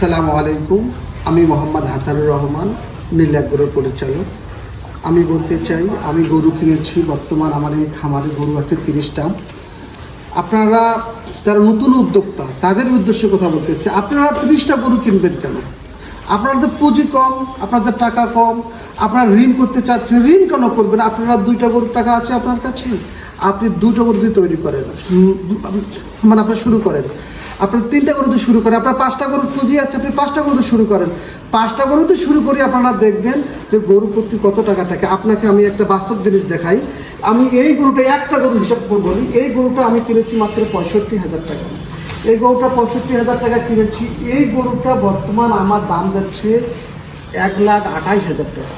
আসসালামু আলাইকুম। আমি মোহাম্মদ হাসানুর রহমান নীলাগ্রর পরিচালক। আমি বলতে চাই, আমি গরু কিনেছি, বর্তমান আমার এই খামারে গরু আছে তিরিশটা। আপনারা, যারা নতুন উদ্যোক্তা, তাদের উদ্দেশ্যে কথা বলতেছে। আপনারা তিরিশটা গরু কিনবেন কেন? আপনাদের পুঁজি কম, আপনাদের টাকা কম, আপনারা ঋণ করতে চাচ্ছেন, ঋণ কেন করবেন? আপনারা দুইটা গরুর টাকা আছে আপনার কাছে? আপনি দুটো গরু তৈরি করেন মানে আপনার শুরু করেন। আপনার তিনটা গরু দিয়ে শুরু করেন, আপনার পাঁচটা গরুর পুঁজি আছে, আপনি পাঁচটা গরু দিয়ে শুরু করেন। পাঁচটা গরু দিয়ে শুরু করে আপনারা দেখবেন যে গরু প্রতি কত টাকা থাকে। আপনাকে আমি একটা বাস্তব জিনিস দেখাই। আমি এই গরুটা একটা গরু হিসাব করে বলি এই গরুটা আমি কিনেছি মাত্র পঁয়ষট্টি হাজার টাকা। এই গরুটা পঁয়ষট্টি হাজার টাকা কিনেছি। এই গরুটা বর্তমান আমার দাম যাচ্ছে এক লাখ আঠাইশ হাজার টাকা।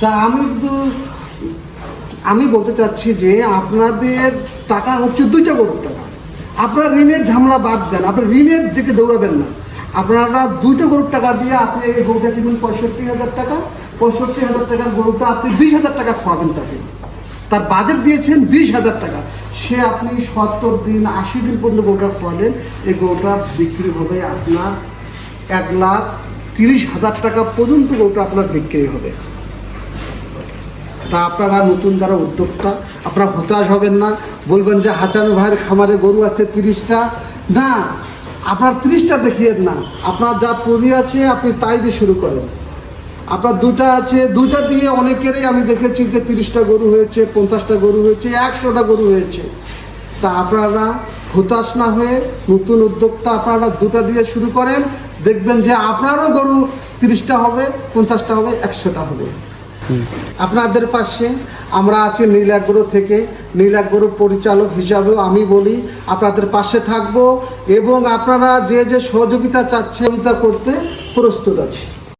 তা আমি কিন্তু আমি বলতে চাচ্ছি যে আপনাদের টাকা হচ্ছে দুইটা গরুর টাকা। আপনারা ঋণের ঝামেলা বাদ দেন আপনার ঋণের দিকে দৌড়াবেন না। আপনারা দুইটা গরুর টাকা দিয়ে আপনি এই গরুটা কিনুন, পঁয়ষট্টি হাজার টাকা। পঁয়ষট্টি হাজার টাকার গরুটা আপনি বিশ হাজার টাকা খাওয়াবেন তাকে। তার বাজেট দিয়েছেন বিশ হাজার টাকা। সে আপনি সত্তর দিন, আশি দিন পর্যন্ত গরুটা খোয়ালেন। এই গরুটা বিক্রি হবে আপনার এক লাখ তিরিশ হাজার টাকা পর্যন্ত গরুটা আপনার বিক্রি হবে। তা আপনারা নতুন যারা উদ্যোক্তা, আপনারা হতাশ হবেন না, বলবেন যে হাজানো ভাইয়ের খামারে গরু আছে তিরিশটা। না, আপনার তিরিশটা দেখিয়ে না। আপনার যা পুঁজি আছে, আপনি তাই দিয়ে শুরু করেন। আপনার দুটা আছে, দুটা দিয়ে অনেকেরই আমি দেখেছি যে তিরিশটা গরু হয়েছে, পঞ্চাশটা গরু হয়েছে, একশোটা গরু হয়েছে। তা আপনারা হতাশ না হয়ে নতুন উদ্যোক্তা আপনারা দুটা দিয়ে শুরু করেন, দেখবেন যে আপনারও গরু তিরিশটা হবে, পঞ্চাশটা হবে, একশোটা হবে। আপনাদের পাশে আমরা আছি নীলাগ্রহ থেকে। নীলাগ্রহ পরিচালক হিসাবেও আমি বলি, আপনাদের পাশে থাকব এবং আপনারা যে যে সহযোগিতা চাচ্ছে করতে প্রস্তুত আছি।